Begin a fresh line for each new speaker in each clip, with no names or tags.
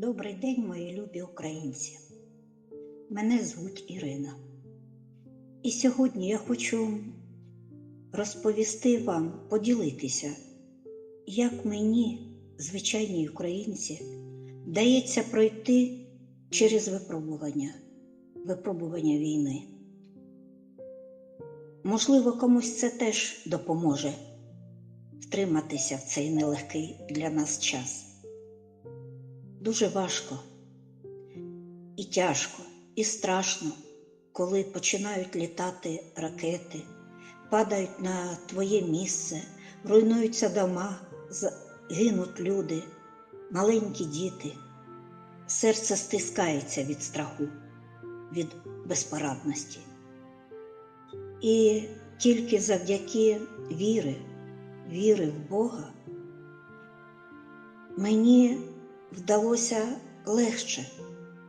Добрий день, мої любі українці. Мене звуть Ірина. І сьогодні я хочу розповісти вам, поділитися, як мені, звичайній українці, дається пройти через випробування, випробування війни. Можливо, комусь це теж допоможе втриматися в цей нелегкий для нас час. Дуже важко і тяжко, і страшно, коли починають літати ракети, падають на твоє місце, руйнуються дома, гинуть люди, маленькі діти. Серце стискається від страху, від безпорадності. І тільки завдяки віри, віри в Бога, мені вдалося легше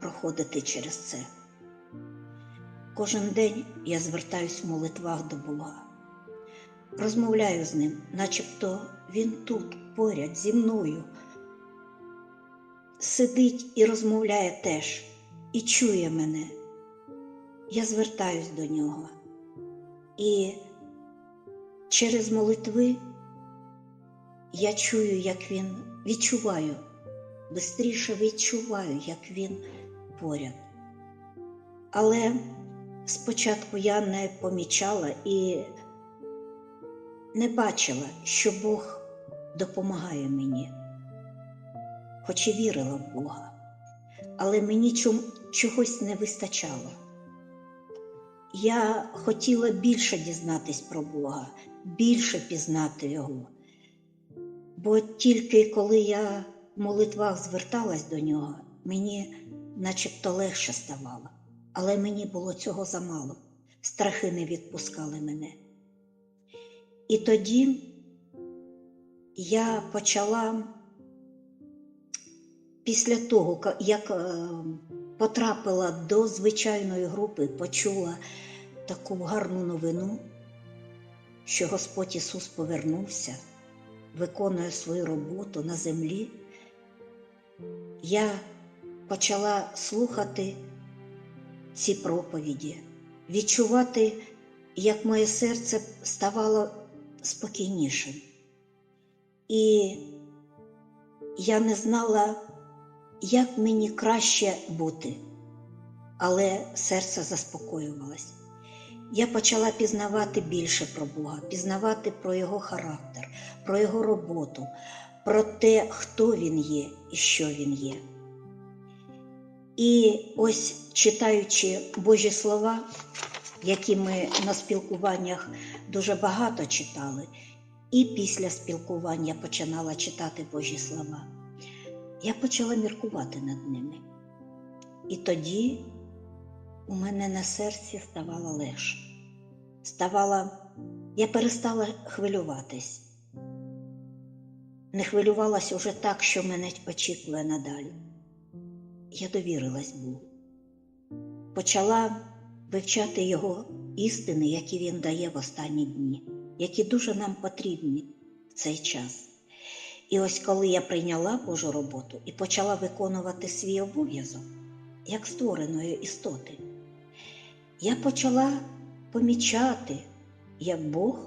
проходити через це. Кожен день я звертаюсь в молитвах до Бога, розмовляю з ним, начебто Він тут, поряд зі мною, сидить і розмовляє теж, і чує мене. Я звертаюсь до нього. І через молитви я чую, як він відчуваю, бистріше відчуваю, як він поряд. Але спочатку я не помічала і не бачила, що Бог допомагає мені, хоч і вірила в Бога, але мені чогось не вистачало. Я хотіла більше дізнатись про Бога, більше пізнати Його. Бо тільки коли я в молитвах зверталась до нього, мені начебто легше ставало, але мені було цього замало, страхи не відпускали мене. І тоді я почала після того, як потрапила до звичайної групи, почула таку гарну новину, що Господь Ісус повернувся, виконує свою роботу на землі. Я почала слухати ці проповіді, відчувати, як моє серце ставало спокійнішим. І я не знала, як мені краще бути, але серце заспокоювалось. Я почала пізнавати більше про Бога, пізнавати про Його характер, про Його роботу, про те, хто Він є і що Він є. І ось читаючи Божі слова, які ми на спілкуваннях дуже багато читали, і після спілкування починала читати Божі слова я почала міркувати над ними. І тоді у мене на серці ставало легше. Ставала, я перестала хвилюватись. Не хвилювалася уже так, що мене очікує надалі. Я довірилась Богу. Почала вивчати Його істини, які Він дає в останні дні, які дуже нам потрібні в цей час. І ось коли я прийняла Божу роботу і почала виконувати свій обов'язок як створеної істоти, я почала помічати, як Бог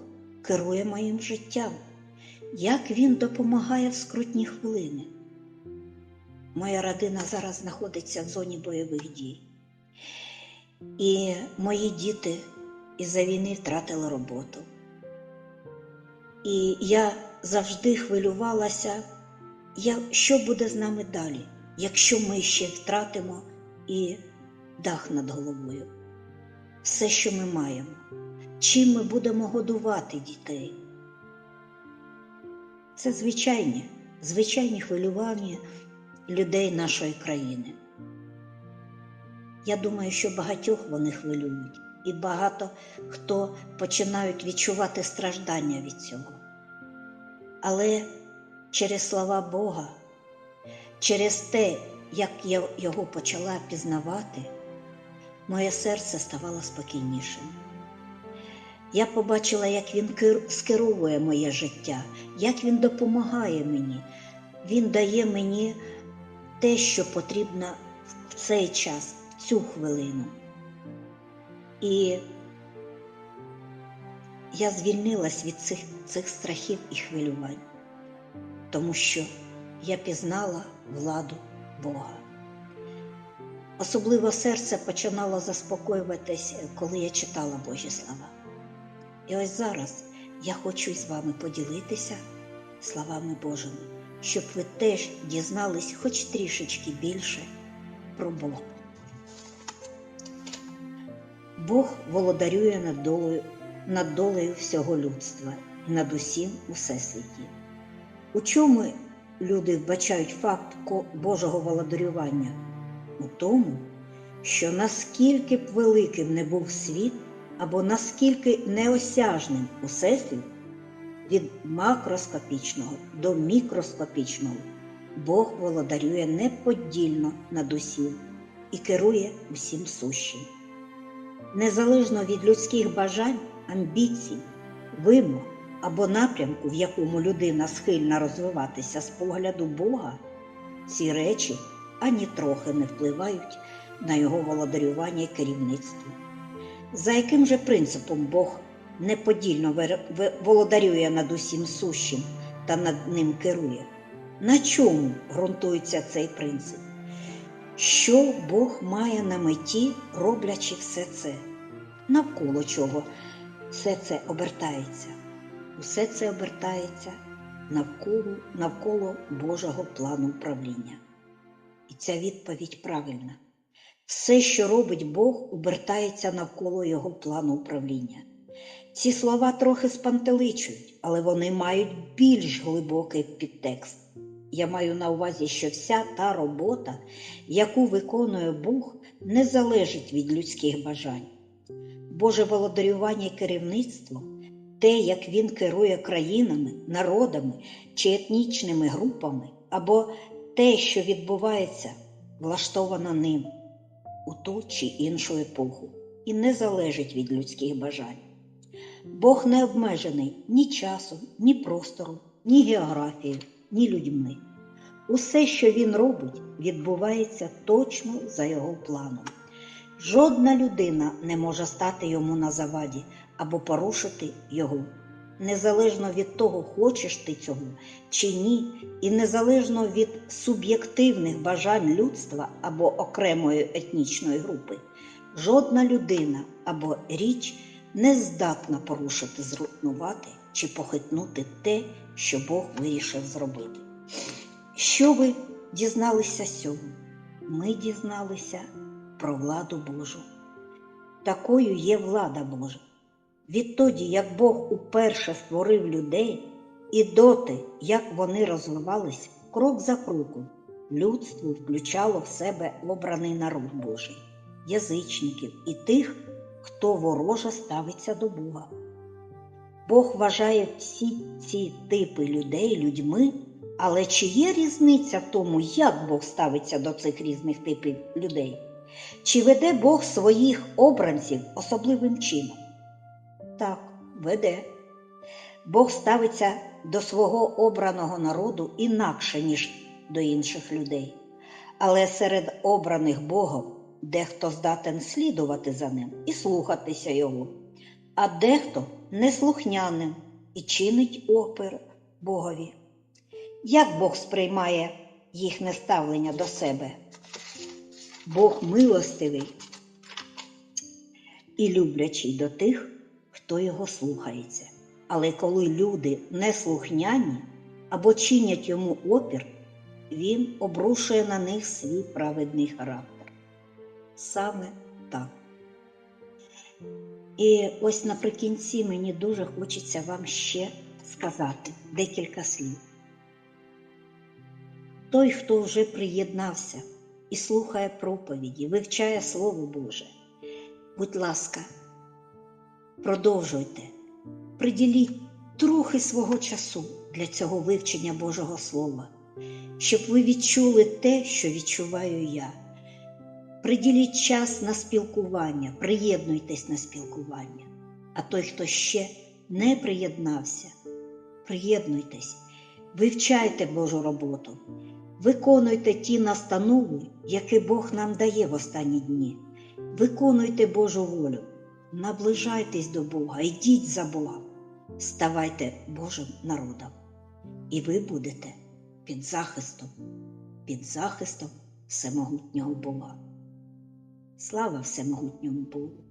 керує моїм життям, як Він допомагає в скрутні хвилини. Моя родина зараз знаходиться в зоні бойових дій. І мої діти із-за війни втратили роботу. І я завжди хвилювалася, що буде з нами далі, якщо ми ще втратимо і дах над головою. Все, що ми маємо, чим ми будемо годувати дітей. Це звичайні, звичайні хвилювання людей нашої країни. Я думаю, що багатьох вони хвилюють, і багато хто починають відчувати страждання від цього. Але через слова Бога, через те, як я його почала пізнавати, моє серце ставало спокійнішим. Я побачила, як він скеровує моє життя, як він допомагає мені. Він дає мені те, що потрібно в цей час, в цю хвилину. І я звільнилась від цих, цих страхів і хвилювань, тому що я пізнала владу Бога. Особливо серце починало заспокоюватись, коли я читала Божі слова. І ось зараз я хочу з вами поділитися словами Божими, щоб ви теж дізнались хоч трішечки більше про Бога. Бог володарює над долею, над долею всього людства і над усім у всесвіті. У чому люди вбачають факт Божого володарювання? У тому, що наскільки б великим не був світ, або наскільки неосяжним усесвіт, від макроскопічного до мікроскопічного, Бог володарює неподільно над усім і керує усім сущим. Незалежно від людських бажань, амбіцій, вимог або напрямку, в якому людина схильна розвиватися з погляду Бога, ці речі ані трохи не впливають на його володарювання і керівництво. За яким же принципом Бог неподільно володарює над усім сущим та над ним керує? На чому ґрунтується цей принцип? Що Бог має на меті, роблячи все це? Навколо чого все це обертається? Усе це обертається навколо, навколо Божого плану управління. І ця відповідь правильна. Все, що робить Бог, обертається навколо його плану управління. Ці слова трохи спантеличують, але вони мають більш глибокий підтекст. Я маю на увазі, що вся та робота, яку виконує Бог, не залежить від людських бажань. Боже володарювання і керівництво, те, як Він керує країнами, народами чи етнічними групами, або те, що відбувається, влаштовано ним у ту чи іншу епоху і не залежить від людських бажань. Бог не обмежений ні часом, ні простором, ні географією, ні людьми. Усе, що він робить, відбувається точно за його планом. Жодна людина не може стати йому на заваді або порушити його. Незалежно від того, хочеш ти цього чи ні, і незалежно від суб'єктивних бажань людства або окремої етнічної групи, жодна людина або річ не здатна порушити, зруйнувати чи похитнути те, що Бог вирішив зробити. Що ви дізналися цього? Ми дізналися про владу Божу. Такою є влада Божа. Відтоді, як Бог уперше створив людей, і доти, як вони розвивались крок за кроком, людство включало в себе обраний народ Божий, язичників і тих, хто вороже ставиться до Бога. Бог вважає всі ці типи людей людьми, але чи є різниця в тому, як Бог ставиться до цих різних типів людей? Чи веде Бог своїх обранців особливим чином? Так, веде. Бог ставиться до свого обраного народу інакше, ніж до інших людей. Але серед обраних Богом дехто здатен слідувати за ним і слухатися його, а дехто неслухняним і чинить опір Богові. Як Бог сприймає їхнє ставлення до себе? Бог милостивий і люблячий до тих, хто його слухається. Але коли люди неслухняні або чинять йому опір, він обрушує на них свій праведний характер. Саме так. І ось наприкінці мені дуже хочеться вам ще сказати декілька слів. Той, хто вже приєднався і слухає проповіді, вивчає Слово Боже, будь ласка, продовжуйте, приділіть трохи свого часу для цього вивчення Божого Слова, щоб ви відчули те, що відчуваю я. Приділіть час на спілкування, приєднуйтесь на спілкування. А той, хто ще не приєднався, приєднуйтесь, вивчайте Божу роботу. Виконуйте ті настанови, які Бог нам дає в останні дні. Виконуйте Божу волю, наближайтесь до Бога, йдіть за Бога, ставайте Божим народом. І ви будете під захистом, під захистом всемогутнього Бога. Слава всемогутньому Богу!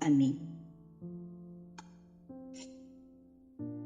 Амінь.